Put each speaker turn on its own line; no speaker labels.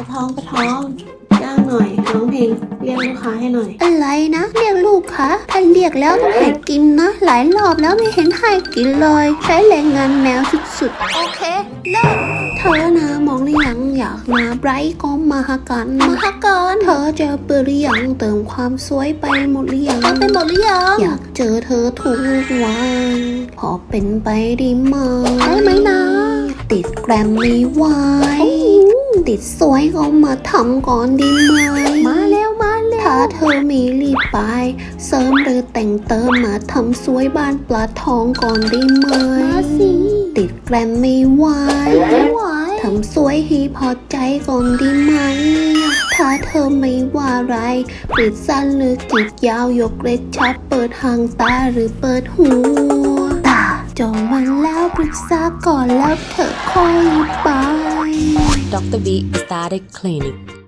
ระท้องประท้องจ้างหน่อยร้องเพลงเรียกลูกค้าให้หน่อย
อะไรนะเรียกลูกคะท่านเรียกแล้วต้องให้กินนะ หลายรอบแล้วไม่เห็นให้กินเลย ใช้แรงงานแมวสุดๆ โอเคเลิกเธอนะมองหรือยังอยากมาไบรท์ก็มาหากันมาหากันเธอเจอเบอร์หรือยังเติมความสวยไปหมดหรือยังไปหมดหรือยังอยากเจอเธอทุกวันพอเป็นไปได้ไหมได้ไหมนะ ติดแกรมไม่ไหว ติดสวยก็มาทำก่อนดีไหมมาแล้วมาแล้วถ้าเธอมีรีบไป เสริมหรือแต่งเติมมาทำสวยบ้านปลาทองก่อนได้ไหม
มาสิ
ติดแกรมไม่ไหว
ไม่ไหว
ทำสวยให้พอใจก่อนดีไหม ถ้าเธอไม่ว่าไรปิดสั้นหรือกรีดยาวยกเล็กชัดเปิดหางตาหรือเปิดหัวตาจองวันแล้วปรึกษาก่อนแล้วเธอค่อยไป
Dr. V Aesthetic Clinic